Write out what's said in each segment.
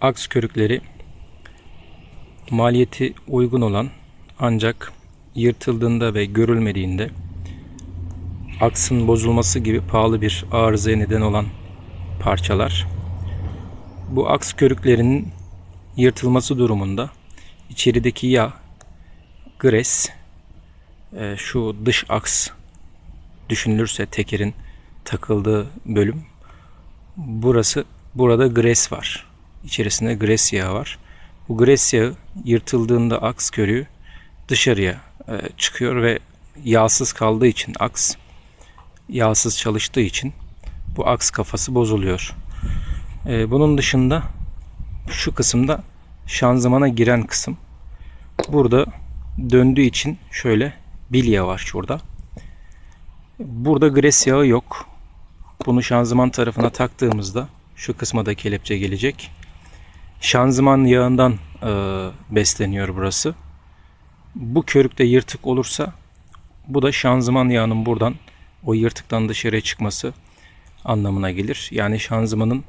aks körükleri maliyeti uygun olan ancak yırtıldığında ve görülmediğinde aksın bozulması gibi pahalı bir arızaya neden olan parçalar. Bu aks körüklerinin yırtılması durumunda içerideki yağ, gres, e, şu dış aks düşünülürse tekerin takıldığı bölüm burası burada gres var. İçerisinde gres yağı var. Bu gres yağı yırtıldığında aks körüğü dışarıya e, çıkıyor ve yağsız kaldığı için aks yağsız çalıştığı için bu aks kafası bozuluyor. E, bunun dışında şu kısımda şanzımana giren kısım. Burada döndüğü için şöyle bilya var şurada. Burada gres yağı yok. Bunu şanzıman tarafına taktığımızda şu kısma da kelepçe gelecek. Şanzıman yağından e, besleniyor burası. Bu körükte yırtık olursa bu da şanzıman yağının buradan o yırtıktan dışarıya çıkması anlamına gelir. Yani şanzımanın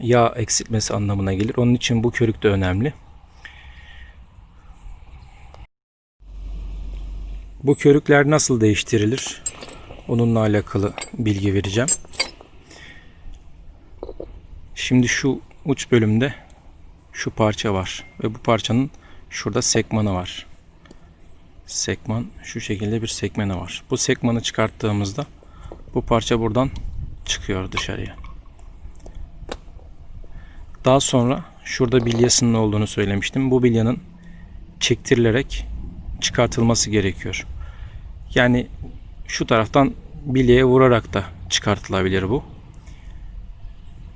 yağ eksiltmesi anlamına gelir. Onun için bu körük de önemli. Bu körükler nasıl değiştirilir? Onunla alakalı bilgi vereceğim. Şimdi şu uç bölümde şu parça var ve bu parçanın şurada sekmanı var. Sekman şu şekilde bir sekmanı var. Bu sekmanı çıkarttığımızda bu parça buradan çıkıyor dışarıya. Daha sonra şurada bilyasının olduğunu söylemiştim. Bu bilyanın çektirilerek çıkartılması gerekiyor. Yani şu taraftan bilyeye vurarak da çıkartılabilir bu.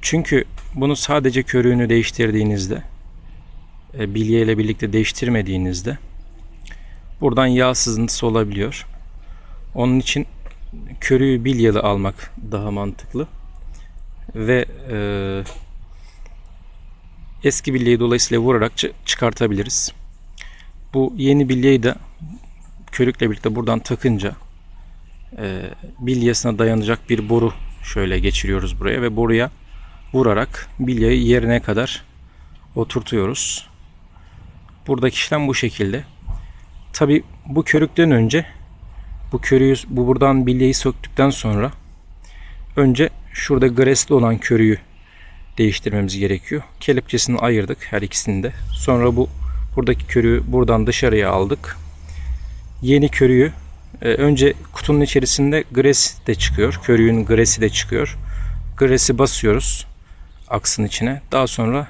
Çünkü bunu sadece körüğünü değiştirdiğinizde bilye ile birlikte değiştirmediğinizde buradan yağ sızıntısı olabiliyor. Onun için körüğü bilyalı almak daha mantıklı. Ve e, eski bilyeyi dolayısıyla vurarak çıkartabiliriz. Bu yeni bilyeyi de körükle birlikte buradan takınca e, bilyasına dayanacak bir boru şöyle geçiriyoruz buraya ve boruya vurarak bilyayı yerine kadar oturtuyoruz. Buradaki işlem bu şekilde. Tabi bu körükten önce bu körüğü bu buradan bilyayı söktükten sonra önce şurada gresli olan körüğü değiştirmemiz gerekiyor. Kelepçesini ayırdık her ikisini de. Sonra bu buradaki körüğü buradan dışarıya aldık. Yeni körüğü e, önce kutunun içerisinde gres de çıkıyor. Körüğün gresi de çıkıyor. Gresi basıyoruz aksın içine. Daha sonra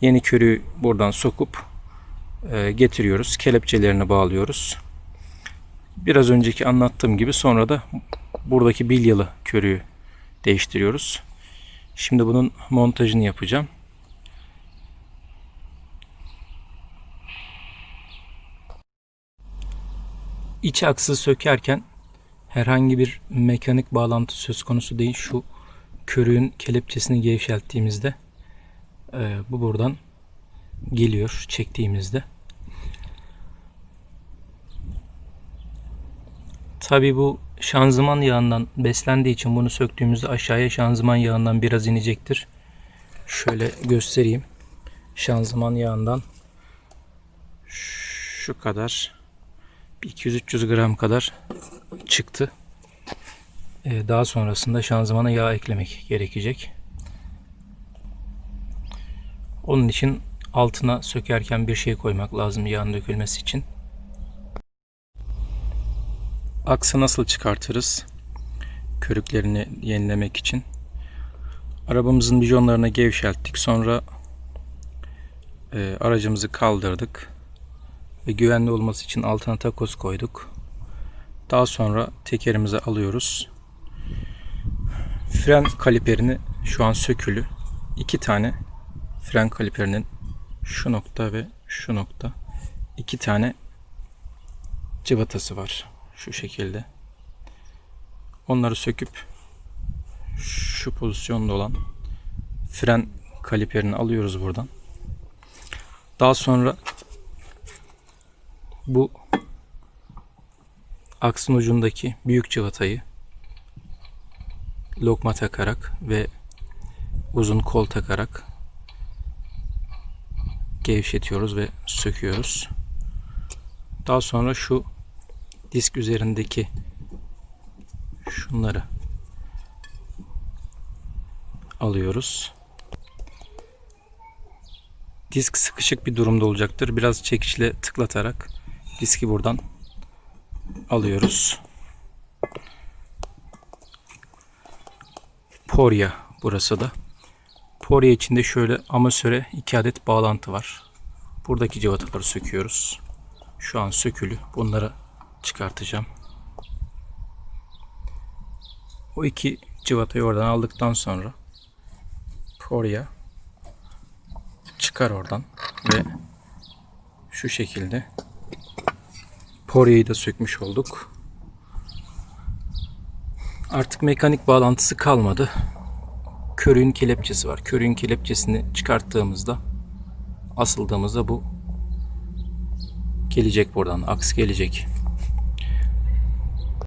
yeni körüğü buradan sokup getiriyoruz. Kelepçelerini bağlıyoruz. Biraz önceki anlattığım gibi sonra da buradaki bilyalı körüğü değiştiriyoruz. Şimdi bunun montajını yapacağım. İç aksı sökerken herhangi bir mekanik bağlantı söz konusu değil. Şu körüğün kelepçesini gevşelttiğimizde e, bu buradan geliyor çektiğimizde. Tabi bu şanzıman yağından beslendiği için bunu söktüğümüzde aşağıya şanzıman yağından biraz inecektir. Şöyle göstereyim. Şanzıman yağından şu kadar 200-300 gram kadar çıktı. Ee, daha sonrasında şanzımana yağ eklemek gerekecek. Onun için altına sökerken bir şey koymak lazım yağın dökülmesi için. Aksı nasıl çıkartırız? Körüklerini yenilemek için. Arabamızın bijonlarını gevşelttik. Sonra e, aracımızı kaldırdık. Ve güvenli olması için altına takoz koyduk. Daha sonra tekerimizi alıyoruz. Fren kaliperini şu an sökülü. iki tane fren kaliperinin şu nokta ve şu nokta iki tane cıvatası var. Şu şekilde. Onları söküp şu pozisyonda olan fren kaliperini alıyoruz buradan. Daha sonra bu aksın ucundaki büyük cıvatayı lokma takarak ve uzun kol takarak gevşetiyoruz ve söküyoruz. Daha sonra şu disk üzerindeki şunları alıyoruz. Disk sıkışık bir durumda olacaktır. Biraz çekiçle tıklatarak diski buradan alıyoruz. Porya burası da. Porya içinde şöyle amasöre iki adet bağlantı var. Buradaki cıvataları söküyoruz. Şu an sökülü. Bunları çıkartacağım. O iki cıvatayı oradan aldıktan sonra porya çıkar oradan ve şu şekilde poryayı da sökmüş olduk. Artık mekanik bağlantısı kalmadı. Körüğün kelepçesi var. Körüğün kelepçesini çıkarttığımızda asıldığımızda bu gelecek buradan. Aks gelecek.